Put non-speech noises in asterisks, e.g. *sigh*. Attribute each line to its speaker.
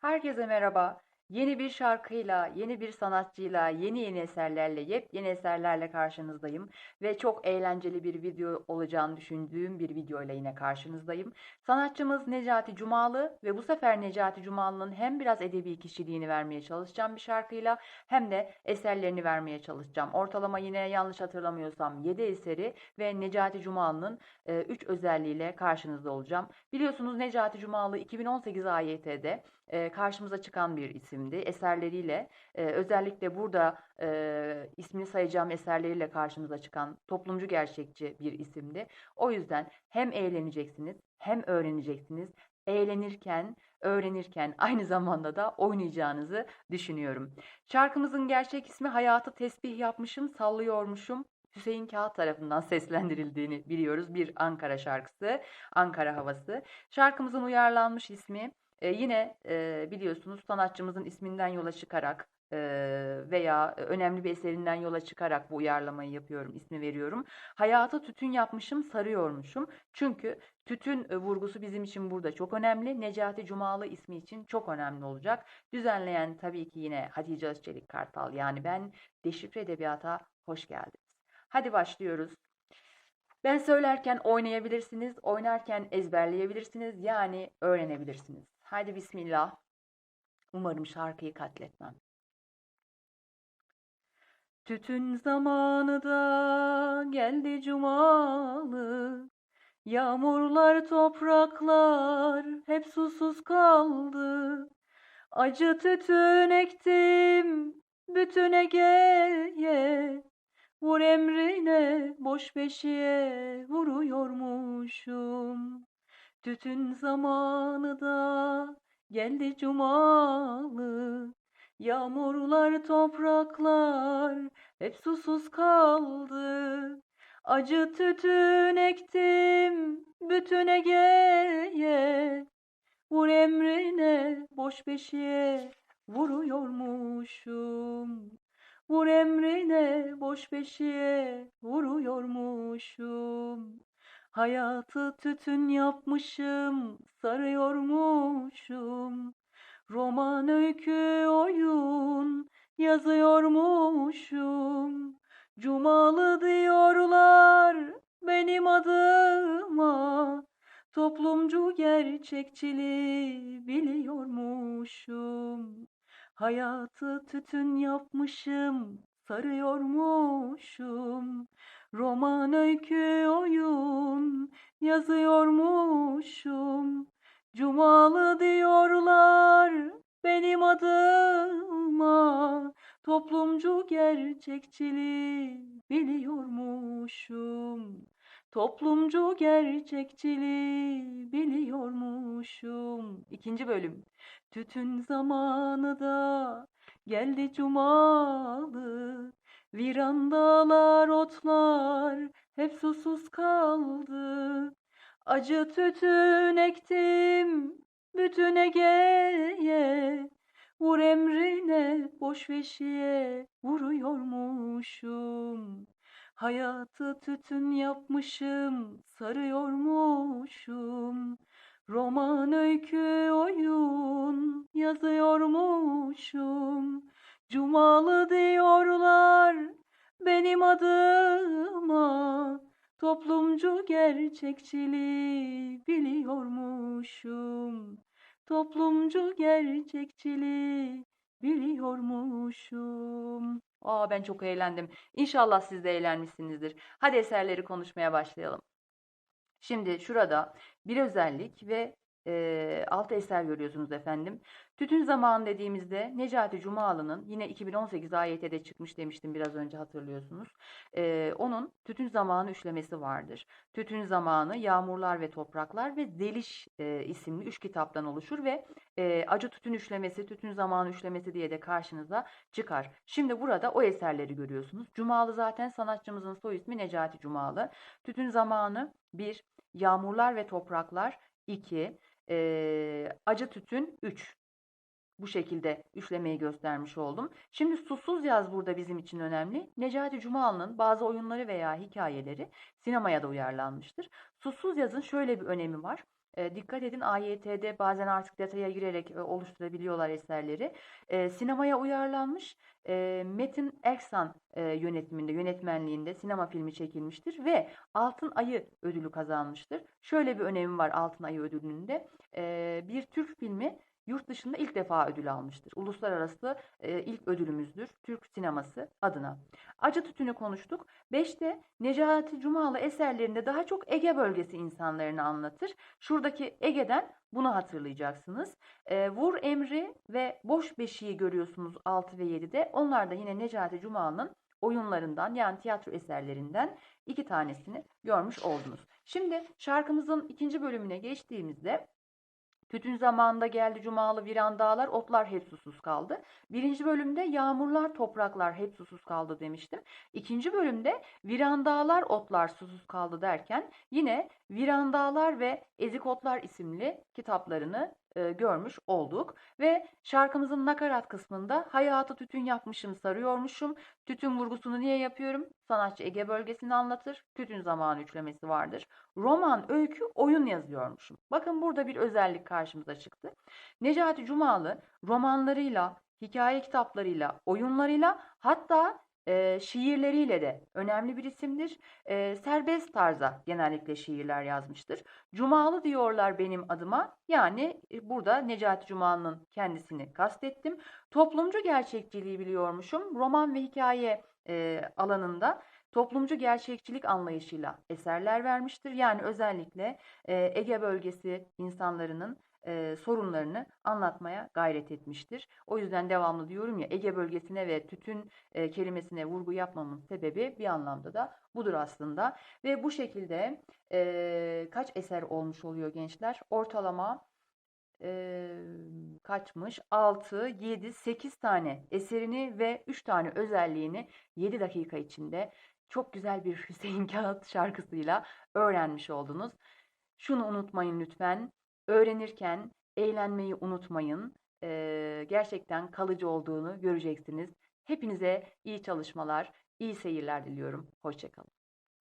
Speaker 1: Herkese merhaba. Yeni bir şarkıyla, yeni bir sanatçıyla, yeni yeni eserlerle, yepyeni eserlerle karşınızdayım. Ve çok eğlenceli bir video olacağını düşündüğüm bir videoyla yine karşınızdayım. Sanatçımız Necati Cumalı ve bu sefer Necati Cumalı'nın hem biraz edebi kişiliğini vermeye çalışacağım bir şarkıyla hem de eserlerini vermeye çalışacağım. Ortalama yine yanlış hatırlamıyorsam 7 eseri ve Necati Cumalı'nın 3 özelliğiyle karşınızda olacağım. Biliyorsunuz Necati Cumalı 2018 AYT'de e, karşımıza çıkan bir isimdi. Eserleriyle e, özellikle burada e, ismini sayacağım eserleriyle karşımıza çıkan toplumcu gerçekçi bir isimdi. O yüzden hem eğleneceksiniz hem öğreneceksiniz. Eğlenirken, öğrenirken aynı zamanda da oynayacağınızı düşünüyorum. Şarkımızın gerçek ismi Hayatı Tesbih Yapmışım, Sallıyormuşum. Hüseyin Kağıt tarafından seslendirildiğini biliyoruz. Bir Ankara şarkısı, Ankara havası. Şarkımızın uyarlanmış ismi e, yine e, biliyorsunuz sanatçımızın isminden yola çıkarak e, veya önemli bir eserinden yola çıkarak bu uyarlamayı yapıyorum, ismi veriyorum. Hayatı tütün yapmışım, sarıyormuşum. Çünkü tütün e, vurgusu bizim için burada çok önemli. Necati Cumalı ismi için çok önemli olacak. Düzenleyen tabii ki yine Hatice Özçelik Kartal yani ben Deşifre Edebiyata hoş geldiniz. Hadi başlıyoruz. Ben söylerken oynayabilirsiniz, oynarken ezberleyebilirsiniz yani öğrenebilirsiniz. Haydi bismillah. Umarım şarkıyı katletmem. Tütün zamanı da geldi cumalı. Yağmurlar, topraklar hep susuz kaldı. Acı tütün ektim bütün Ege'ye. Vur emrine boş beşiğe vuruyormuşum. Tütün zamanı da geldi cumalı. Yağmurlar, topraklar hep susuz kaldı. Acı tütün ektim bütün Ege'ye. Vur emrine boş beşiğe vuruyormuşum. Vur emrine boş beşiğe vuruyormuşum. Hayatı tütün yapmışım, sarıyormuşum. Roman öykü oyun yazıyormuşum. Cumalı diyorlar benim adıma. Toplumcu gerçekçiliği biliyormuşum. Hayatı tütün yapmışım, sarıyormuşum. Roman öykü oyun yazıyormuşum. Cumalı diyorlar benim adıma. Toplumcu gerçekçiliği biliyormuşum. Toplumcu gerçekçiliği biliyormuşum. İkinci bölüm. Tütün zamanı da geldi cumalı. Virandalar, otlar hep susuz kaldı. Acı tütün ektim bütün Ege'ye. Vur emrine boş veşiye vuruyormuşum. Hayatı tütün yapmışım, sarıyormuşum. Roman öykü oyun yazıyormuşum. Cumalı diyorlar benim adıma. Toplumcu gerçekçiliği biliyormuşum. Toplumcu gerçekçiliği biliyormuşum. Aa ben çok eğlendim. İnşallah siz de eğlenmişsinizdir. Hadi eserleri konuşmaya başlayalım. Şimdi şurada bir özellik ve e, altı eser görüyorsunuz efendim. Tütün zamanı dediğimizde Necati Cumalı'nın yine 2018 AYT'de çıkmış demiştim biraz önce hatırlıyorsunuz. E, onun Tütün Zamanı üçlemesi vardır. Tütün Zamanı, Yağmurlar ve Topraklar ve Zeliş e, isimli üç kitaptan oluşur ve e, Acı Tütün üçlemesi, Tütün Zamanı üçlemesi diye de karşınıza çıkar. Şimdi burada o eserleri görüyorsunuz. Cumalı zaten sanatçımızın soy ismi Necati Cumalı. Tütün Zamanı 1, Yağmurlar ve Topraklar 2, e, Acı Tütün 3 bu şekilde üçlemeyi göstermiş oldum. Şimdi susuz yaz burada bizim için önemli. Necati Cumalı'nın bazı oyunları veya hikayeleri sinemaya da uyarlanmıştır. Susuz yazın şöyle bir önemi var. E, dikkat edin AYT'de bazen artık detaya girerek e, oluşturabiliyorlar eserleri. E, sinemaya uyarlanmış. E, Metin Erksan e, yönetiminde, yönetmenliğinde sinema filmi çekilmiştir ve Altın Ayı ödülü kazanmıştır. Şöyle bir önemi var Altın Ayı ödülünün de. E, bir Türk filmi yurt dışında ilk defa ödül almıştır. Uluslararası e, ilk ödülümüzdür. Türk sineması adına. Acı Tütünü konuştuk. Beşte Necati Cumalı eserlerinde daha çok Ege bölgesi insanlarını anlatır. Şuradaki Ege'den bunu hatırlayacaksınız. E, Vur Emri ve Boş Beşiği görüyorsunuz 6 ve 7'de. Onlar da yine Necati Cumalı'nın oyunlarından yani tiyatro eserlerinden iki tanesini görmüş oldunuz. Şimdi şarkımızın ikinci bölümüne geçtiğimizde Tütün zamanında geldi cumalı viran dağlar, otlar hep susuz kaldı. Birinci bölümde yağmurlar, topraklar hep susuz kaldı demiştim. İkinci bölümde viran dağlar, otlar susuz kaldı derken yine viran dağlar ve ezik otlar isimli kitaplarını e, görmüş olduk. Ve şarkımızın nakarat kısmında hayatı tütün yapmışım sarıyormuşum. Tütün vurgusunu niye yapıyorum? Sanatçı Ege bölgesini anlatır. Tütün zamanı üçlemesi vardır. Roman, öykü, oyun yazıyormuşum. Bakın burada bir özellik karşımıza çıktı. Necati Cumalı romanlarıyla, hikaye kitaplarıyla, oyunlarıyla hatta e, şiirleriyle de önemli bir isimdir. E, serbest tarza genellikle şiirler yazmıştır. Cumalı diyorlar benim adıma. Yani e, burada Necati Cumalı'nın kendisini kastettim. Toplumcu gerçekçiliği biliyormuşum. Roman ve hikaye e, alanında toplumcu gerçekçilik anlayışıyla eserler vermiştir. Yani özellikle e, Ege bölgesi insanlarının e, sorunlarını anlatmaya gayret etmiştir. O yüzden devamlı diyorum ya Ege bölgesine ve tütün e, kelimesine vurgu yapmamın sebebi bir anlamda da budur aslında. Ve bu şekilde e, kaç eser olmuş oluyor gençler? Ortalama e, kaçmış? 6, 7, 8 tane eserini ve 3 tane özelliğini 7 dakika içinde çok güzel bir *laughs* Hüseyin Kağıt şarkısıyla öğrenmiş oldunuz. Şunu unutmayın lütfen. Öğrenirken eğlenmeyi unutmayın. Ee, gerçekten kalıcı olduğunu göreceksiniz. Hepinize iyi çalışmalar, iyi seyirler diliyorum. Hoşçakalın.